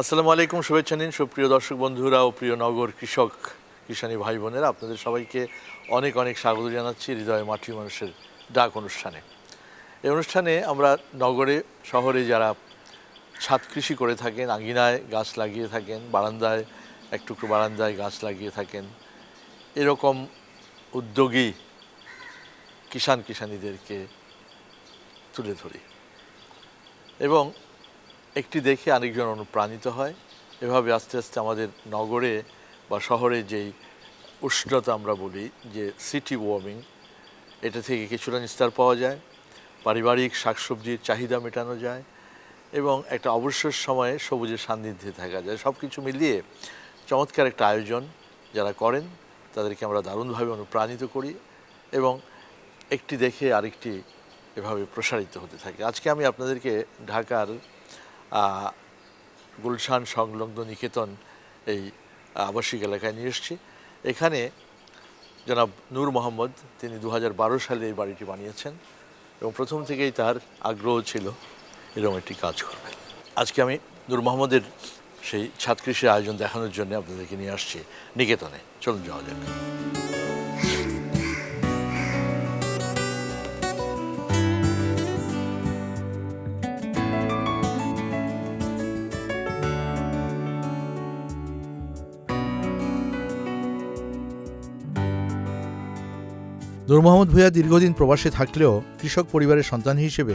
আসসালামু আলাইকুম, শুভেচ্ছা নিন সুপ্রিয় দর্শক বন্ধুরা ও প্রিয় নগর কৃষক কিষানী ভাই বোনেরা। আপনাদের সবাইকে অনেক অনেক স্বাগত জানাচ্ছি হৃদয় মাটি মানুষের ডাক অনুষ্ঠানে। এই অনুষ্ঠানে আমরা নগরে, শহরে যারা ছাদ কৃষি করে থাকেন আঙ্গিনায় গাছ লাগিয়ে থাকেন, বারান্দায়, এক টুকরো বারান্দায় গাছ লাগিয়ে থাকেন, এরকম উদ্যোগী কিষান কিষানীদেরকে তুলে ধরি। এবং একটি দেখে আরেকজন অনুপ্রাণিত হয়। এভাবে আস্তে আস্তে আমাদের নগরে বা শহরে যেই উষ্ণতা আমরা বলি, যে সিটি ওয়ার্মিং এটা থেকে কিছুটা নিস্তার পাওয়া যায়। পারিবারিক শাকসবজির চাহিদা মেটানো যায় এবং একটা অবসর সময়ে সবুজের সান্নিধ্যে থাকা যায়। সব কিছু মিলিয়ে চমৎকার একটা আয়োজন যারা করেন, তাদেরকে আমরা দারুণভাবে অনুপ্রাণিত করি এবং একটি দেখে আরেকটি এভাবে প্রসারিত হতে থাকে। আজকে আমি আপনাদেরকে ঢাকার গুলশান সংলগ্ন নিকেতন এই আবাসিক এলাকায় নিয়ে এসেছি। এখানে জনাব নূর মোহাম্মদ, তিনি দু বারো সালে এই বাড়িটি বানিয়েছেন এবং প্রথম থেকেই তার আগ্রহ ছিল এরকম একটি কাজ করবে। আজকে আমি নূর মোহাম্মদের সেই ছাদ কৃষির আয়োজন দেখানোর জন্য আপনাদেরকে নিয়ে আসছি নিকেতনে। চলুন যাওয়া যাক। নূর মোহাম্মদ ভূঁইয়া দীর্ঘদিন প্রবাসে থাকলেও কৃষক পরিবারের সন্তান হিসেবে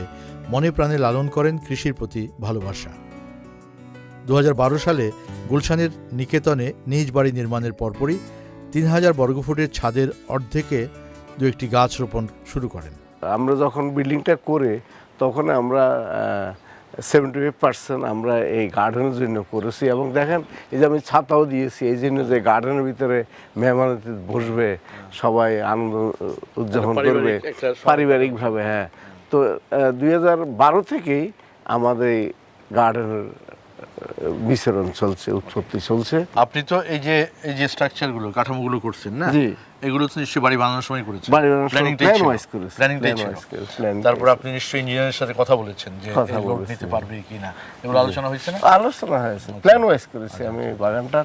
মনে প্রাণে লালন করেন কৃষির প্রতি ভালোবাসা। দু হাজার বারো সালে গুলশানের নিকেতনে নিজ বাড়ি নির্মাণের পরপরই তিন হাজার বর্গফুটের ছাদের অর্ধেকে দু একটি গাছ রোপণ শুরু করেন। আমরা যখন বিল্ডিংটা করে তখন আমরা সেভেন্টি ফাইভ পার্সেন্ট আমরা এই গার্ডেনের জন্য করেছি এবং দেখেন এই যে আমি ছাতাও দিয়েছি এই জন্য যে গার্ডেনের ভিতরে মেহমান বসবে সবাই আনন্দ উদযাপন করবে পারিবারিকভাবে হ্যাঁ। তো দুই হাজার বারো থেকেই আমাদের এই গার্ডেনের বিচরণ চলছে উৎপত্তি চলছে। আপনি তো এই যে এই যে স্ট্রাকচারগুলো কাঠামোগুলো করছেন না? জি। এগুলো তো নিশ্চয়ই বাড়ি বানানোর সময় করেছেন। বাড়ি বানানোর সময় Planningটাই plan ছিল। wise করেছি, Planningটাই plan ছিল। wise করেছি, planning তারপর আপনি নিশ্চয়ই ইঞ্জিনিয়ারের সাথে কথা বলেছেন যে কথা লোড নিতে পারবে কি না? এগুলো আলোচনা হয়েছে না? আলোচনা হয়েছে। প্ল্যান ওয়াইজ করেছি আমি বাগানটা।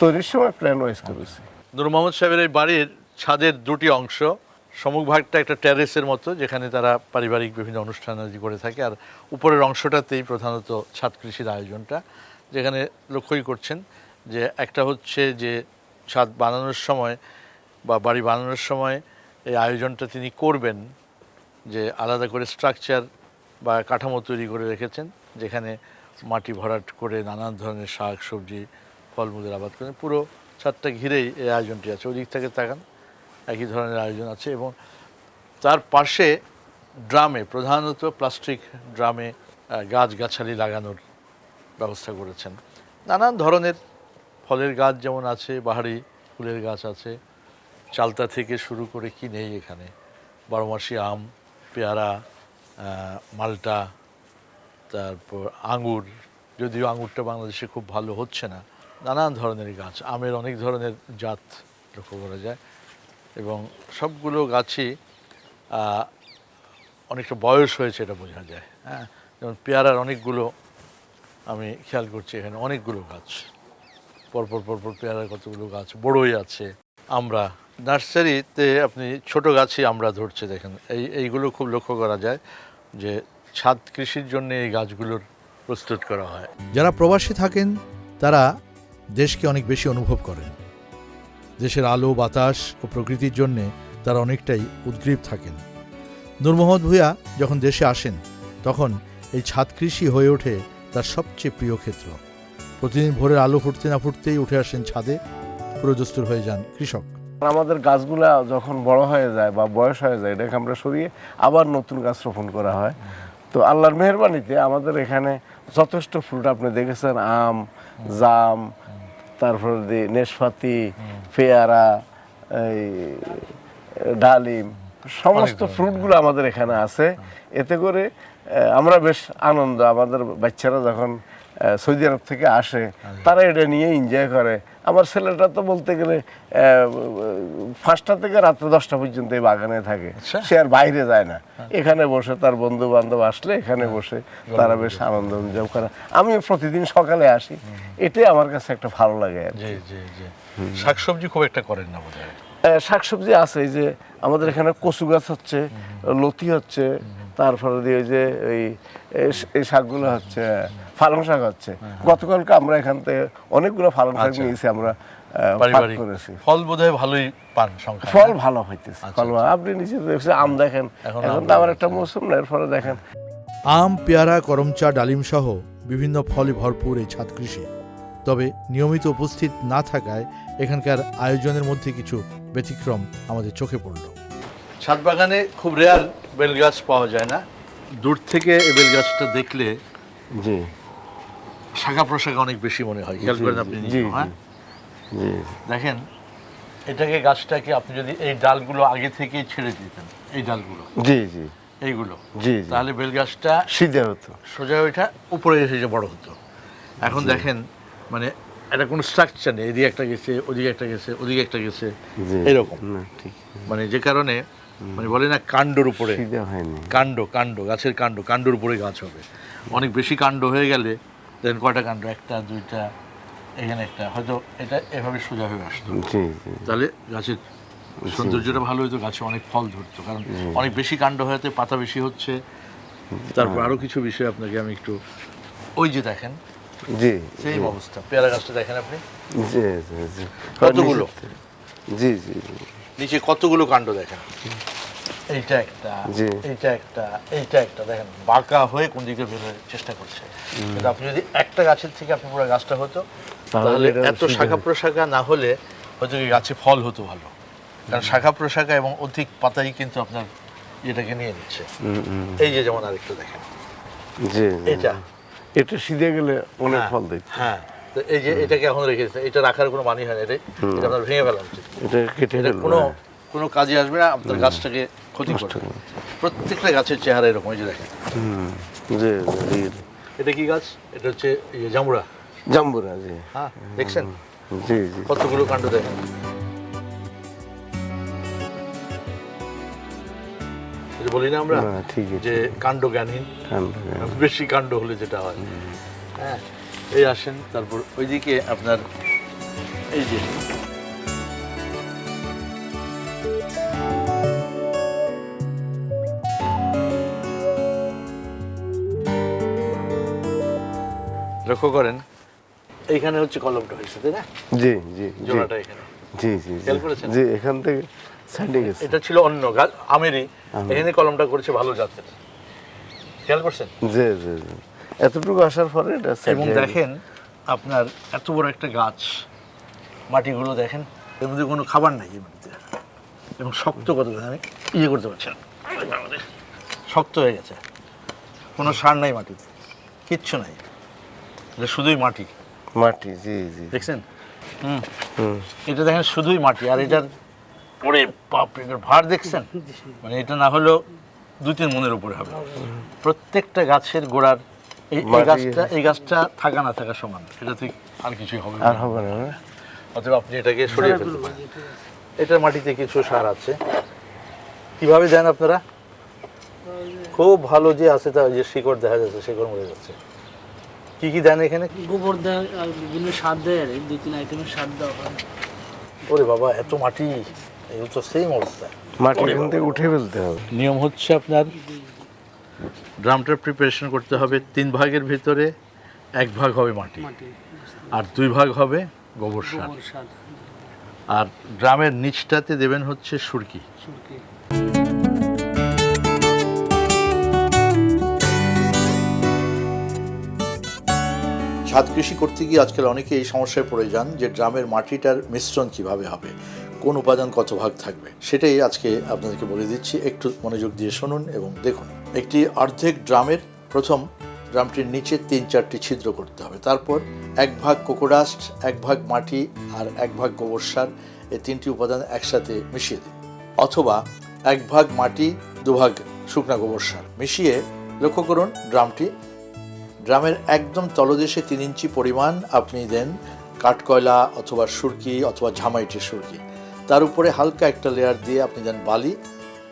তৈরির সময় প্ল্যান ওয়াইজ করেছি। নূর মোহাম্মদ সাহেবের এই বাড়ির ছাদের দুটি অংশ সম্মুখভাগটা একটা টেরেসের মতো, যেখানে তারা পারিবারিক বিভিন্ন অনুষ্ঠান আদি করে থাকে, আর উপরের অংশটাতেই প্রধানত ছাদ কৃষির আয়োজনটা, যেখানে লক্ষ্যই করছেন যে একটা হচ্ছে যে ছাদ বানানোর সময় বা বাড়ি বানানোর সময় এই আয়োজনটা তিনি করবেন, যে আলাদা করে স্ট্রাকচার বা কাঠামো তৈরি করে রেখেছেন, যেখানে মাটি ভরাট করে নানান ধরনের শাক, সবজি, ফলমূলের আবাদ করেন পুরো ছাদটা ঘিরেই এই আয়োজনটি আছে। ওই দিক থেকে তাকান একই ধরনের আয়োজন আছে এবং তার পাশে ড্রামে, প্রধানত প্লাস্টিক ড্রামে গাছগাছালি লাগানোর ব্যবস্থা করেছেন। নানান ধরনের ফলের গাছ যেমন আছে, বাহারি ফুলের গাছ আছে, চালতা থেকে শুরু করে কি নেই এখানে? বারোমাসি আম, পেয়ারা মালটা, তারপর আঙুর যদিও আঙুরটা বাংলাদেশে খুব ভালো হচ্ছে না। নানান ধরনের গাছ, আমের অনেক ধরনের জাত লক্ষ্য করা যায়। এবং সবগুলো গাছই অনেকটা বয়স হয়েছে এটা বোঝা যায়। হ্যাঁ? যেমন পেয়ারার অনেকগুলো আমি খেয়াল করছি এখানে, অনেকগুলো গাছ। পরপর পরপর পেয়ারার কতগুলো গাছ বড়ই আছে। আমরা নার্সারিতে আপনি ছোট গাছই আমরা ধরছে দেখেন। এই, এইগুলো খুব লক্ষ্য করা যায় যে ছাদ কৃষির জন্য এই গাছগুলোর প্রস্তুত করা হয়। যারা প্রবাসী থাকেন, তারা দেশকে অনেক বেশি অনুভব করেন। দেশের আলো, বাতাস ও প্রকৃতির জন্যে তারা অনেকটাই উদ্গ্রীব থাকেন। নূর মোহাম্মদ ভূঁইয়া যখন দেশে আসেন, তখন এই ছাদ কৃষি হয়ে ওঠে তার সবচেয়ে প্রিয় ক্ষেত্র। প্রতিদিন ভোরের আলো ফুটতে না ফুটতেই উঠে আসেন ছাদে পুরোদস্তুর হয়ে যান কৃষক। আমাদের গাছগুলা যখন বড় হয়ে যায় বা বয়স হয়ে যায়, এটাকে আমরা সরিয়ে আবার নতুন গাছ রোপণ করা হয়। তো আল্লাহর মেহরবানিতে আমাদের এখানে যথেষ্ট ফ্রুট আপনি দেখেছেন, আম, জাম তারপরে দিয়ে নেশপাতি পেয়ারা এই ডালিম সমস্ত ফ্রুটগুলো আমাদের এখানে আছে। এতে করে আমরা বেশ আনন্দ। আমাদের বাচ্চারা যখন সৌদি আরব থেকে আসে তারা এটা নিয়ে এনজয় করে। আমার ছেলেটা তো বলতে গেলে পাঁচটা থেকে রাত্রে দশটা পর্যন্ত এই বাগানে থাকে। আচ্ছা। সে আর বাইরে যায় না। এখানে বসে তার বন্ধু বান্ধব আসলে এখানে বসে তারা বেশ আনন্দ এনজয় করে। আমি প্রতিদিন সকালে আসি। এটাই আমার কাছে একটা ভালো লাগে আর জি জি জি। শাকসবজি খুব একটা করেন না বোধ হয় শাকসবজি আছে এই যে আমাদের এখানে কচু গাছ হচ্ছে লতি হচ্ছে তারপরে দিয়ে ওই যে ওই এই এই শাকগুলো হচ্ছে পালং শাক হচ্ছে। গতকালকে আমরা এখান থেকে অনেকগুলো পালং শাক আচ্ছা। নিয়েছি আমরা আহ, ভাগ পারিবারিক। করেছি। ফল বোধহয় ভালোই পান সংখ্যা ফল ভালো হইতেছে আচ্ছা, ফল আপনি নিচে দেখছেন আম দেখেন। এখন এখন তো আমার একটা মৌসুম না এরপরে দেখেন। আম পেয়ারা করমচা ডালিম সহ বিভিন্ন ফলে ভরপুর এই ছাদ কৃষি। তবে নিয়মিত উপস্থিত না থাকায় এখানকার আয়োজনের মধ্যে কিছু ব্যতিক্রম আমাদের চোখে পড়ল। ছাদ বাগানে খুব রেয়ার বেল গাছ পাওয়া যায় না। দূর থেকে এই বেল গাছটা দেখলে জি। শাখা প্রশাখা অনেক বেশি মনে হয়। খেয়াল করেন আপনি জি, হ্যাঁ? দেখেন এটাকে গাছটাকে আপনি যদি এই ডালগুলো আগে থেকেই ছেড়ে দিতেন এই ডালগুলো জি জি। এইগুলো জি তাহলে বেল গাছটা সিধে হতো। সোজা ওইটা উপরে এসে যে বড় হতো। এখন দেখেন মানে এটা কোনো স্ট্রাকচার নেই। এদিকে একটা গেছে ওদিকে একটা গেছে ওদিকে একটা গেছে এরকম। ঠিক। মানে যে কারণে মানে বলে না কাণ্ডর উপরে। কাণ্ড কাণ্ড গাছের কাণ্ড কাণ্ডর উপরে গাছ হবে। অনেক বেশি কাণ্ড হয়ে গেলে দেন কয়টা কাণ্ড? একটা দুইটা এখানে একটা। হয়তো এটা এভাবে সোজা হয়ে আসতো। তাহলে গাছের সৌন্দর্যটা ভালো হতো গাছে অনেক ফল ধরতো। কারণ অনেক বেশি কাণ্ড হয়েতে পাতা বেশি হচ্ছে। তারপর আরও কিছু বিষয় আপনাকে আমি একটু ওই যে দেখেন জি সেই অবস্থা। পেয়ারা গাছটা দেখেন আপনি? জি জি জি। কতগুলো? জি জি জি। নিচে কতগুলো কাণ্ড দেখেন? এইটা একটা এইটা একটা এইটা একটা দেখেন বাঁকা হয়ে কোন দিকে বের চেষ্টা করছে। কিন্তু আপনি যদি একটা গাছের থেকে আপনি পুরো গাছটা হতো তাহলে এত শাখা প্রশাখা না হলে হয়তো গাছে ফল হতো ভালো। কারণ শাখা প্রশাখা এবং অধিক পাতাই কিন্তু আপনার এটাকে নিয়ে নিচ্ছে। এই যে যেমন আরেকটা দেখেন। এটা এটা সিধে গেলে অনেক হ্যাঁ, ফল দিচ্ছে হ্যাঁ। তো এই যে এটাকে এখন রেখেছে এটা রাখার কোনো মানি হয় না এটাই এটা আপনার ভেঙে ফেলা উচিত এটা কেটে কোনো হ্যাঁ। কোনো কাজে আসবে না আপনার গাছটাকে ক্ষতি করবে। প্রত্যেকটা গাছের চেহারা এরকম এই যে দেখেন। এটা কি গাছ? এটা হচ্ছে জামুড়া। জাম্বুরা জি। হ্যাঁ দেখছেন? জি জি। কতগুলো কাণ্ড দেখেন। বলি না আমরা? ঠিক যে কাণ্ড জ্ঞানহীন। বেশি কাণ্ড হলে যেটা হয়। হ্যাঁ। এই আসেন তারপর ওইদিকে আপনার এই যে। লক্ষ্য করেন এইখানে হচ্ছে কলমটা হয়েছে তাই না? জি জি জি। জোড়াটা এখানে। জি জি জি। খেয়াল করেছেন? জি এখান থেকে সাইডে গেছে। এটা ছিল অন্য গাছ আমেরই। এখানে কলমটা করেছে ভালো জাতের। খেয়াল করছেন? জি জি জি। এতটুকু আসার পরে এটা এবং দেখেন আপনার এত বড় একটা গাছ মাটিগুলো দেখেন এর মধ্যে কোনো খাবার নাই মাটিতে। এবং শক্ত কত আমি ইয়ে করতে পারছি না। শক্ত হয়ে গেছে। কোনো সার নাই মাটিতে। কিচ্ছু নাই। এটা শুধুই মাটি। মাটি জি জি। দেখছেন? হুম। এটা দেখেন শুধুই মাটি আর এটার পরে বাপ এটার ভার দেখছেন? মানে এটা না হলেও দু তিন মনের উপরে হবে। প্রত্যেকটা গাছের গোড়ার এই গাছটা এই গাছটা থাকা না থাকা সমান। এটা থেকে আর কিছুই হবে আর হবে না না? আপনি এটাকে সরিয়ে ফেলতে পারেন। এটার মাটিতে কিছু সার আছে। কীভাবে দেন আপনারা? খুব ভালো যে আছে তা ওই যে শিকড় দেখা যাচ্ছে শিকড় মরে যাচ্ছে। কি কি দেন এখানে? গোবর দেয় আর বিভিন্ন সার দেয় দুই তিন আইটেমের সার দেওয়া হয়। ওরে বাবা এত মাটি এই তো সেম অবস্থা। মাটি এখান থেকে উঠে ফেলতে হবে। নিয়ম হচ্ছে আপনার ড্রামটার প্রিপারেশন করতে হবে তিন ভাগের ভিতরে এক ভাগ হবে মাটি। আর দুই ভাগ হবে গোবর সার। আর ড্রামের নিচটাতে দেবেন হচ্ছে সুরকি। সুরকি। ছাদ কৃষি করতে গিয়ে আজকাল অনেকে এই সমস্যায় পড়ে যান যে ড্রামের মাটিটার মিশ্রণ কীভাবে হবে। কোন উপাদান কত ভাগ থাকবে, সেটাই আজকে আপনাদেরকে বলে দিচ্ছি। একটু মনোযোগ দিয়ে শুনুন এবং দেখুন। একটি অর্ধেক ড্রামের প্রথম ড্রামটির নিচে তিন চারটি ছিদ্র করতে হবে। তারপর এক ভাগ কোকোডাস্ট, এক ভাগ মাটি আর এক ভাগ গোবর সার এই তিনটি উপাদান একসাথে মিশিয়ে দিন। অথবা এক ভাগ মাটি দুভাগ শুকনা গোবর সার মিশিয়ে লক্ষ্য করুন ড্রামটি। ড্রামের একদম তলদেশে তিন ইঞ্চি পরিমাণ আপনি দেন কাঠকয়লা অথবা সুরকি অথবা ঝামাইটের সুরকি। তার উপরে হালকা একটা লেয়ার দিয়ে আপনি দেন বালি।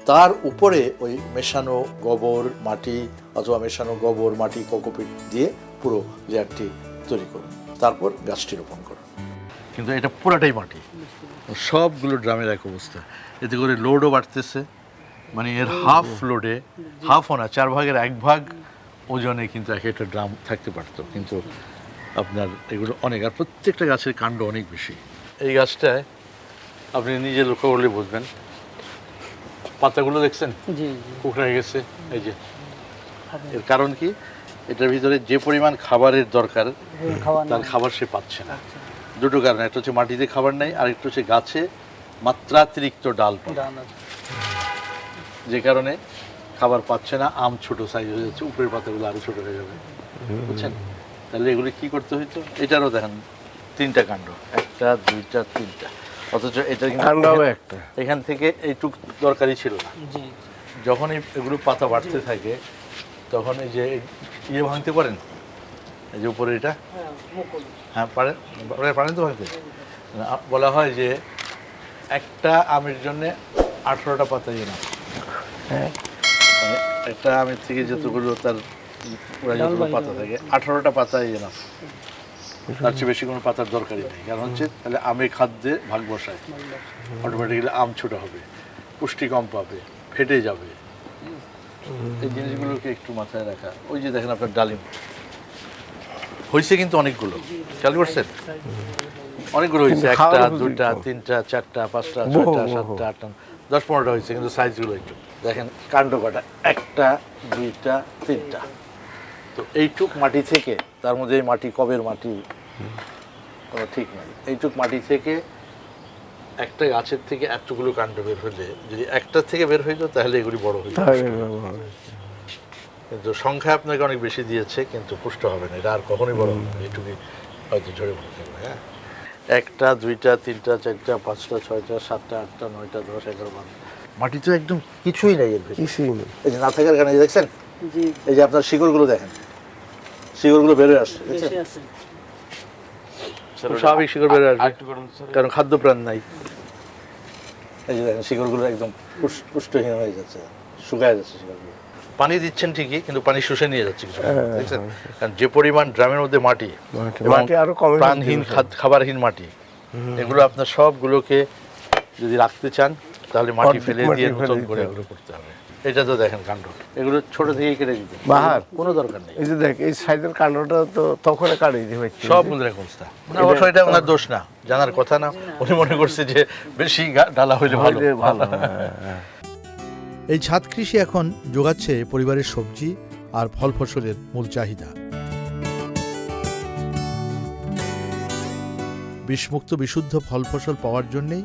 তার উপরে ওই মেশানো গোবর, মাটি অথবা মেশানো গোবর, মাটি, কোকোপিট দিয়ে পুরো লেয়ারটি তৈরি করুন। তারপর গাছটি রোপণ করুন। কিন্তু এটা পুরাটাই মাটি। সবগুলো ড্রামের এক অবস্থা। এতে করে লোডও বাড়তেছে। মানে এর হাফ লোডে হাফ না, চার ভাগের এক ভাগ ওজনে কিন্তু এক একটা ড্রাম থাকতে পারতো। কিন্তু আপনার এগুলো অনেক, আর প্রত্যেকটা গাছের কাণ্ড অনেক বেশি। এই গাছটায় আপনি নিজে লক্ষ্য করলে বুঝবেন। পাতাগুলো দেখছেন? জি কুকড়ে গেছে এই যে। এর কারণ কি? এটার ভিতরে যে পরিমাণ খাবারের দরকার তার খাবার সে পাচ্ছে না। দুটো কারণ একটা হচ্ছে মাটিতে খাবার নেই আর একটা হচ্ছে গাছে মাত্রাতিরিক্ত ডাল। যে কারণে খাবার পাচ্ছে না আম ছোট সাইজ হয়ে যাচ্ছে উপরের পাতাগুলো আরও ছোট হয়ে যাবে। বুঝছেন? তাহলে এগুলো কি করতে হইতো? এটারও দেখেন তিনটা কাণ্ড। একটা দুইটা তিনটা। অথচ এটা কিন্তু একটা। এখান থেকে এইটুক দরকারই ছিল। না যখন এগুলো পাতা বাড়তে থাকে তখন এই যে ইয়ে ভাঙতে পারেন? এই যে উপরে এটা? হ্যাঁ হ্যাঁ পারেন পারেন- তো ভাঙতে? বলা হয় যে একটা আমের জন্য আঠেরোটা পাতা ইয়ে না হ্যাঁ। একটা আমের থেকে যতগুলো তার যতগুলো পাতা থাকে আঠারোটা পাতা ইয়ে না তার চেয়ে বেশি কোনো পাতার দরকারই নেই। কারণ হচ্ছে তাহলে খাদ্যে ভাগ বসায়। অটোমেটিক্যালি আম ছোট হবে পুষ্টি কম পাবে ফেটে যাবে। এই জিনিসগুলোকে একটু মাথায় রাখা। ওই যে দেখেন আপনার ডালিম। হয়েছে কিন্তু অনেকগুলো। খেয়াল করছেন? অনেকগুলো হয়েছে একটা দুইটা তিনটা চারটা পাঁচটা ছয়টা সাতটা আটটা দশ পনেরোটা হয়েছে কিন্তু সাইজগুলো একটু। দেখেন কাণ্ড কটা। একটা দুইটা তিনটা। তো এইটুক মাটি থেকে তার মধ্যে এই মাটি কবের মাটি? কোনো ঠিক নাই। এইটুক মাটি থেকে একটা গাছের থেকে এতগুলো কাণ্ড বের হলে যদি একটা থেকে বের হয়ে হইতো তাহলে এগুলি বড় হইতো তাহলে কিন্তু সংখ্যা আপনাকে অনেক বেশি দিয়েছে কিন্তু পুষ্ট হবে না। এটা আর কখনোই বড় হবে না। এইটুকুই হয়তো ঝরে পড়তে হবে হ্যাঁ? একটা দুইটা তিনটা চারটা পাঁচটা ছয়টা সাতটা আটটা নয়টা দশ এগারো বারো। মাটি তো একদম কিছুই নেই কিছুই নেই। এই যে না থাকার কারণে এই দেখছেন? জি। এই যে আপনার শিকড়গুলো দেখেন। শিকড়গুলো বেরোয় আসছে খুব স্বাভাবিক শিকড় বেরোয় আসবে। কারণ খাদ্য প্রাণ নাই। এই যে দেখেন শিকড়গুলো একদম পুষ্টহীন হয়ে যাচ্ছে শুকায় যাচ্ছে শিকড়গুলো। পানি দিচ্ছেন ঠিকই কিন্তু পানি শুষে নিয়ে যাচ্ছে কিছু হ্যাঁ, দেখছেন? কারণ যে পরিমাণ ড্রামের মধ্যে মাটি মাটি- আরও কমে প্রাণহীন খাবারহীন মাটি এগুলো আপনার সবগুলোকে যদি রাখতে চান তাহলে মাটি ফেলে দিয়ে নতুন করে এগুলো করতে হবে। এটা তো দেখেন কাণ্ড। এগুলো ছোট থেকেই কেটে দিতে বাহার। কোনো দরকার নেই। এই যে দেখ এই সাইজের কাণ্ডটা তো তখন কাটিয়ে দিতে পারছি সব অবস্থা। না, অবশ্য এটা ওনার দোষ না জানার কথা না। উনি মনে করছে যে বেশি ডালা হইলে ভালো। ভালো। হ্যাঁ, হ্যাঁ। এই ছাদ কৃষি এখন যোগাচ্ছে পরিবারের সবজি আর ফল ফসলের মূল চাহিদা। বিষমুক্ত বিশুদ্ধ ফল ফসল পাওয়ার জন্যেই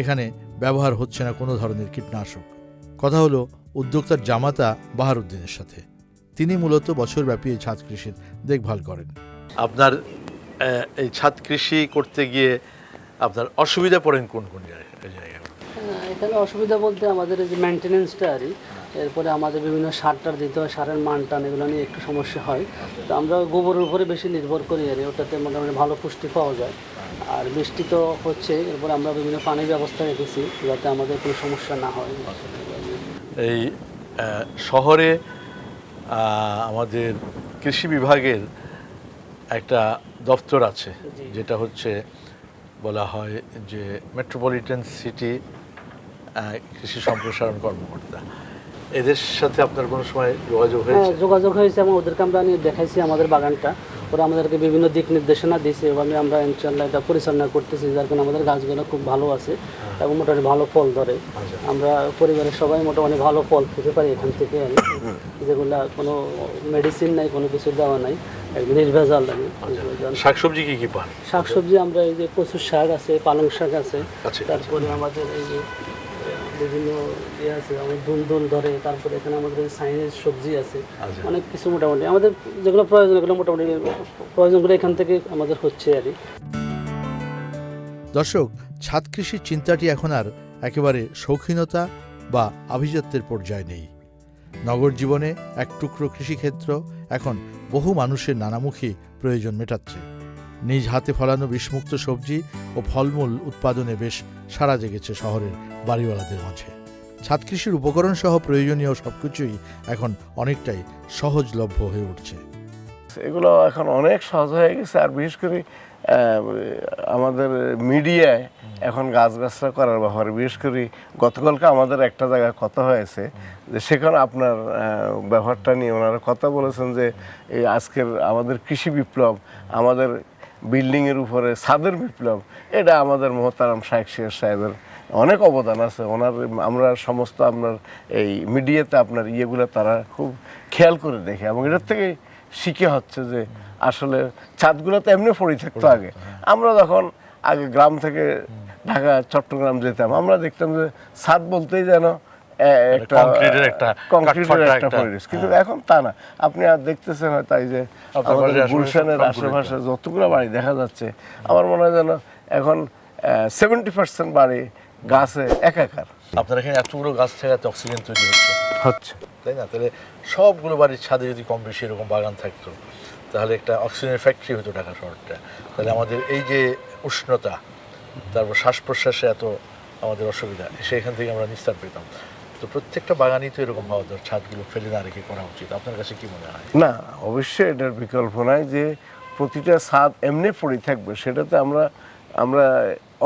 এখানে ব্যবহার হচ্ছে না কোনো ধরনের কীটনাশক। কথা হলো উদ্যোক্তার জামাতা বাহারুদ্দিনের সাথে। তিনি মূলত বছরব্যাপী এই ছাদ কৃষির দেখভাল করেন। আপনার এই ছাদ কৃষি করতে গিয়ে আপনার অসুবিধা পড়েন কোন কোন জায়গায়? হ্যাঁ, এখানে অসুবিধা বলতে আমাদের এই যে মেনটেনেন্সটা আর এরপরে আমাদের বিভিন্ন সার টার দিতে হয় সারের মান টান এগুলো নিয়ে একটু সমস্যা হয়। তো আমরা গোবরের উপরে বেশি নির্ভর করি আর ওটাতে মোটামুটি ভালো পুষ্টি পাওয়া যায়। আর বৃষ্টি তো হচ্ছে এরপর আমরা বিভিন্ন পানির ব্যবস্থা রেখেছি যাতে আমাদের কোনো সমস্যা না হয়। এই শহরে আমাদের কৃষি বিভাগের একটা দপ্তর আছে যেটা হচ্ছে বলা হয় যে মেট্রোপলিটন সিটি কৃষি সম্প্রসারণ কর্মকর্তা। এদের সাথে আপনার কোনো সময় যোগাযোগ হ্যাঁ হয়েছে? যোগাযোগ হয়েছে এবং ওদেরকে আমরা নিয়ে দেখাইছি আমাদের বাগানটা। ওরা আমাদেরকে বিভিন্ন দিক নির্দেশনা দিয়েছে এভাবে আমরা ইনশাল্লাহ এটা পরিচালনা করতেছি যার কারণে আমাদের গাছগুলো খুব ভালো আছে এবং মোটামুটি ভালো ফল ধরে আচ্ছা। আমরা পরিবারের সবাই মোটামুটি ভালো ফল খেতে পারি এখান থেকে কি। যেগুলা কোনো মেডিসিন নাই কোনো কিছু দেওয়া নাই একদম নির্ভেজাল লাগে শাকসবজি কি কি পান শাকসবজি আমরা এই যে কচুর শাক আছে পালং শাক আছে আচ্ছা। তারপরে আমাদের এই যে বিভিন্ন ইয়ে আছে আমাদের দুলদুল ধরে তারপরে এখানে আমাদের সাইনের সবজি আছে আচ্ছা। অনেক কিছু মোটামুটি। আমাদের যেগুলো প্রয়োজন এগুলো মোটামুটি প্রয়োজনগুলো এখান থেকে আমাদের হচ্ছে আর দর্শক ছাদ কৃষির চিন্তাটি এখন আর একেবারে শৌখিনতা বা আভিজাত্যের পর্যায়ে নেই। নগর জীবনে এক টুকরো কৃষিক্ষেত্র এখন বহু মানুষের নানামুখী প্রয়োজন মেটাচ্ছে। নিজ হাতে ফলানো বিষমুক্ত সবজি ও ফলমূল উৎপাদনে বেশ সাড়া জেগেছে শহরের বাড়িওয়ালাদের মাঝে। ছাদ কৃষির উপকরণ সহ প্রয়োজনীয় সবকিছুই এখন অনেকটাই সহজলভ্য হয়ে উঠছে। এগুলো এখন অনেক সহজ হয়ে গেছে আর বিশেষ করে আমাদের মিডিয়ায় এখন গাছ গাছগাছরা করার ব্যাপারে, বিশেষ করে গতকালকে আমাদের একটা জায়গায় কথা হয়েছে যে সেখানে আপনার ব্যাপারটা নিয়ে ওনারা কথা বলেছেন যে, এই আজকের আমাদের কৃষি বিপ্লব আমাদের বিল্ডিংয়ের উপরে ছাদের বিপ্লব, এটা আমাদের মোহতারাম শাহেখ শের সাহেবের অনেক অবদান আছে। ওনার, আমরা সমস্ত আপনার এই মিডিয়াতে আপনার ইয়েগুলো তারা খুব খেয়াল করে দেখে এবং এটার থেকে শিখে হচ্ছে যে আসলে ছাদগুলো তো এমনি পড়ে থাকতো আগে। আমরা যখন আগে গ্রাম থেকে ঢাকা, চট্টগ্রাম যেতাম, আমরা দেখতাম যে ছাদ বলতেই যেন একটা কংক্রিটের একটা কংক্রিটের একটা একটা, পরিবেশ। কিন্তু এখন তা না। আপনি আর দেখতেছেন হয়তো এই যে আমাদের গুলশানের আশেপাশে যতগুলো বাড়ি দেখা যাচ্ছে আমার মনে হয় যেন এখন সেভেন্টি পার্সেন্ট বাড়ি গাছে একাকার। আপনার এখানে এতগুলো গাছ অক্সিজেন তৈরি হচ্ছে। হচ্ছে। তাই না? তাহলে সবগুলো বাড়ির ছাদে যদি কম বেশি এরকম বাগান থাকতো তাহলে একটা অক্সিজেনের ফ্যাক্টরি হতো ঢাকা শহরটা। তাহলে আমাদের এই যে উষ্ণতা তারপর শ্বাস প্রশ্বাসে এত আমাদের অসুবিধা সেখান থেকে আমরা নিস্তার পেতাম। তো প্রত্যেকটা বাগানই তো এরকম হওয়া দরকার ছাদগুলো ফেলে না রেখে করা উচিত। আপনার কাছে কি মনে হয়? না অবশ্যই এটার বিকল্প নাই যে প্রতিটা ছাদ এমনি পড়ে থাকবে সেটাতে আমরা আমরা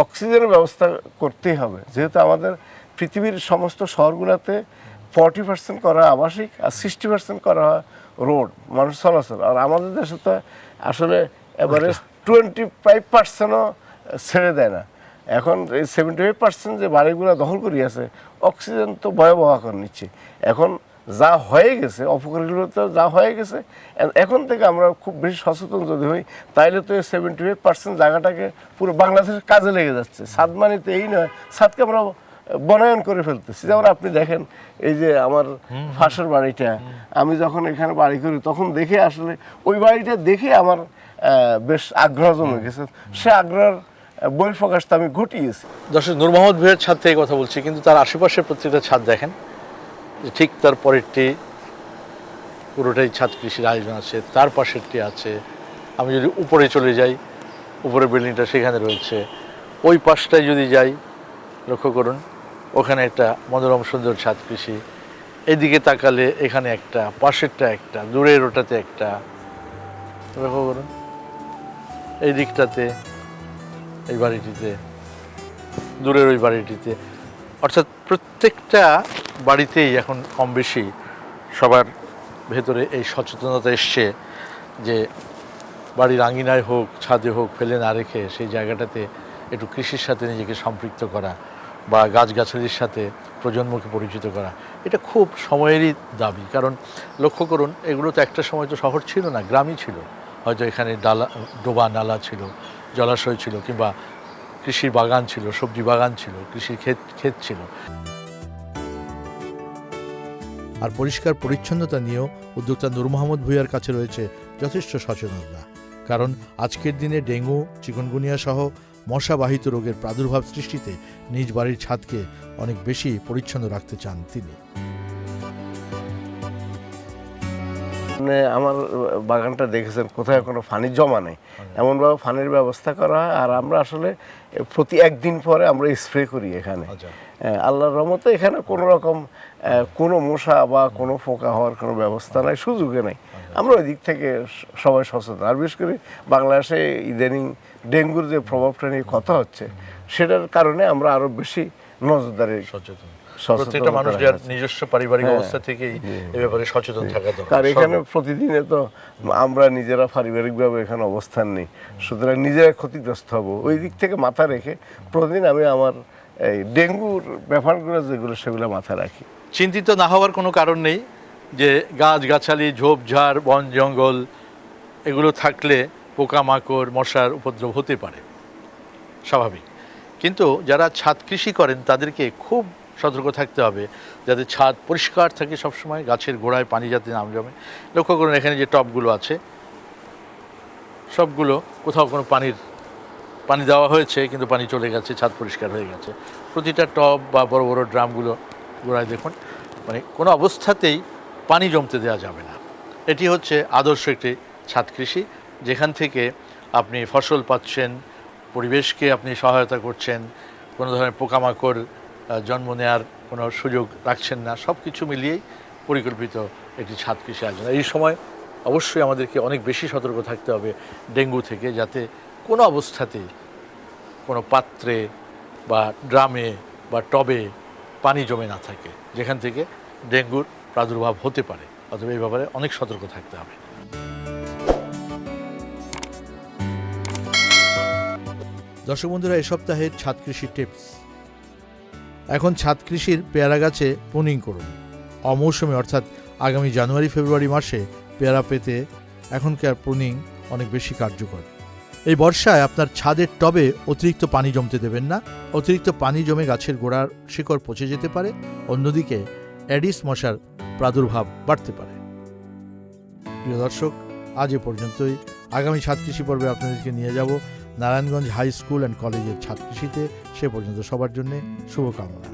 অক্সিজেনের ব্যবস্থা করতেই হবে। যেহেতু আমাদের পৃথিবীর সমস্ত শহরগুলোতে ফর্টি পার্সেন্ট করা আবাসিক আর সিক্সটি পার্সেন্ট করা রোড মানুষ চলাচল। আর আমাদের দেশে তো আসলে এবারে টোয়েন্টি ফাইভ পার্সেন্টও ছেড়ে দেয় না। এখন এই সেভেন্টি ফাইভ পার্সেন্ট যে বাড়িগুলো দখল করিয়াছে অক্সিজেন তো ভয়াবহ করে নিচ্ছে। এখন যা হয়ে গেছে অপকারীগুলো তো যা হয়ে গেছে এখন থেকে আমরা খুব বেশি সচেতন যদি হই তাইলে তো এই সেভেন্টি ফাইভ পার্সেন্ট জায়গাটাকে পুরো বাংলাদেশের কাজে লেগে যাচ্ছে। সাত মানে তো এই নয় সাতকে আমরা বনায়ন করে ফেলতেছি। যেমন আপনি দেখেন এই যে আমার ফাঁসের বাড়িটা আমি যখন এখানে বাড়ি করি তখন দেখে আসলে ওই বাড়িটা দেখে আমার বেশ আগ্রহ জমে গেছে। সে আগ্রহের বই প্রকাশ তো আমি ঘটিয়েছি। দর্শক, নূর মোহাম্মদ ভুঁইয়ার ছাদ থেকে কথা বলছি, কিন্তু তার আশেপাশে প্রত্যেকটা ছাদ দেখেন। ঠিক তার পরেরটি, পুরোটাই ছাদ কৃষির আয়োজন আছে, তার পাশেরটি আছে। আমি যদি উপরে চলে যাই উপরে বিল্ডিংটা সেখানে রয়েছে। ওই পাশটায় যদি যাই, লক্ষ্য করুন, ওখানে একটা মনোরম সুন্দর ছাদ কৃষি। এদিকে তাকালে এখানে একটা, পাশেরটা একটা, দূরের ওটাতে একটা। লক্ষ্য করুন, এই দিকটাতে এই বাড়িটিতে, দূরের ওই বাড়িটিতে। অর্থাৎ প্রত্যেকটা বাড়িতেই এখন কম বেশি সবার ভেতরে এই সচেতনতা এসছে যে বাড়ির আঙিনায় হোক, ছাদে হোক, ফেলে না রেখে সেই জায়গাটাতে একটু কৃষির সাথে নিজেকে সম্পৃক্ত করা বা গাছগাছালির সাথে প্রজন্মকে পরিচিত করা। এটা খুব সময়েরই দাবি। কারণ লক্ষ্য করুন, এগুলো তো একটা সময় তো শহর ছিল না, গ্রামই ছিল। হয়তো এখানে ডালা, ডোবা নালা ছিল, জলাশয় ছিল, কিংবা কৃষির বাগান ছিল, সবজি বাগান ছিল, কৃষির ক্ষেত ক্ষেত ছিল। আর পরিষ্কার পরিচ্ছন্নতা নিয়েও উদ্যোক্তা নূর মোহাম্মদ ভুইয়ার কাছে রয়েছে যথেষ্ট সচেতনতা। কারণ আজকের দিনে ডেঙ্গু, চিকনগুনিয়া সহ মশাবাহিত রোগের প্রাদুর্ভাব সৃষ্টিতে নিজ বাড়ির ছাদকে অনেক বেশি পরিচ্ছন্ন রাখতে চান তিনি। মানে আমার বাগানটা দেখেছেন কোথায় কোনো ফানি জমা নেই। এমনভাবে ফানির ব্যবস্থা করা হয় আর আমরা আসলে প্রতি একদিন পরে আমরা স্প্রে করি এখানে। আচ্ছা। আল্লাহর রহমতে এখানে কোনো রকম কোনো মশা বা কোনো পোকা হওয়ার কোনো ব্যবস্থা নাই সুযোগে নাই। আমরা ওই দিক থেকে সবাই সচেতন। আর বিশেষ করে বাংলাদেশে ইদানিং ডেঙ্গুর যে প্রভাবটা নিয়ে কথা হচ্ছে সেটার কারণে আমরা আরও বেশি নজরদারি সচেতন। প্রত্যেকটা মানুষ যার নিজস্ব পারিবারিক হ্যাঁ। অবস্থা থেকেই এ ব্যাপারে সচেতন থাকা আর দরকার এখানে প্রতিদিনে তো আমরা নিজেরা পারিবারিকভাবে এখানে অবস্থান নেই। সুতরাং নিজেরা ক্ষতিগ্রস্ত হব। ওই দিক থেকে মাথা রেখে প্রতিদিন আমি আমার এই ডেঙ্গুর ব্যাপারগুলো যেগুলো সেগুলো মাথায় রাখি। চিন্তিত না হওয়ার কোনো কারণ নেই যে গাছগাছালি ঝোপঝাড় বন জঙ্গল এগুলো থাকলে পোকামাকড় মশার উপদ্রব হতে পারে। স্বাভাবিক। কিন্তু যারা ছাদ কৃষি করেন তাদেরকে খুব সতর্ক থাকতে হবে, যাতে ছাদ পরিষ্কার থাকে সবসময়, গাছের গোড়ায় পানি যাতে নাম জমে। লক্ষ্য করুন, এখানে যে টবগুলো আছে, সবগুলো কোথাও কোনো পানির, পানি দেওয়া হয়েছে, কিন্তু পানি চলে গেছে, ছাদ পরিষ্কার হয়ে গেছে। প্রতিটা টব বা বড় বড় ড্রামগুলো গোড়ায় দেখুন মানে কোনো অবস্থাতেই পানি জমতে দেওয়া যাবে না। এটি হচ্ছে আদর্শ একটি ছাদ কৃষি, যেখান থেকে আপনি ফসল পাচ্ছেন, পরিবেশকে আপনি সহায়তা করছেন, কোনো ধরনের পোকামাকড় জন্ম নেওয়ার কোনো সুযোগ রাখছেন না। সব কিছু মিলিয়েই পরিকল্পিত একটি ছাদ কৃষি আয়োজন। এই সময় অবশ্যই আমাদেরকে অনেক বেশি সতর্ক থাকতে হবে ডেঙ্গু থেকে, যাতে কোনো অবস্থাতেই কোনো পাত্রে বা ড্রামে বা টবে পানি জমে না থাকে, যেখান থেকে ডেঙ্গুর প্রাদুর্ভাব হতে পারে। অথবা এই ব্যাপারে অনেক সতর্ক থাকতে হবে। দর্শক বন্ধুরা এই সপ্তাহের ছাদ কৃষি টিপস। এখন ছাদ কৃষির পেয়ারা গাছে পুনিং করুন। অমৌসুমে, অর্থাৎ আগামী জানুয়ারি, ফেব্রুয়ারি মাসে পেয়ারা পেতে এখনকার পুনিং অনেক বেশি কার্যকর। এই বর্ষায় আপনার ছাদের টবে অতিরিক্ত পানি জমতে দেবেন না। অতিরিক্ত পানি জমে গাছের গোড়ার শিকড় পচে যেতে পারে, অন্যদিকে অ্যাডিস মশার প্রাদুর্ভাব বাড়তে পারে। প্রিয় দর্শক, আজ এ পর্যন্তই। আগামী ছাদ কৃষি পর্বে আপনাদেরকে নিয়ে যাব নারায়ণগঞ্জ হাই স্কুল অ্যান্ড কলেজের ছাত্রীশীতে সে পর্যন্ত সবার জন্য শুভকামনা।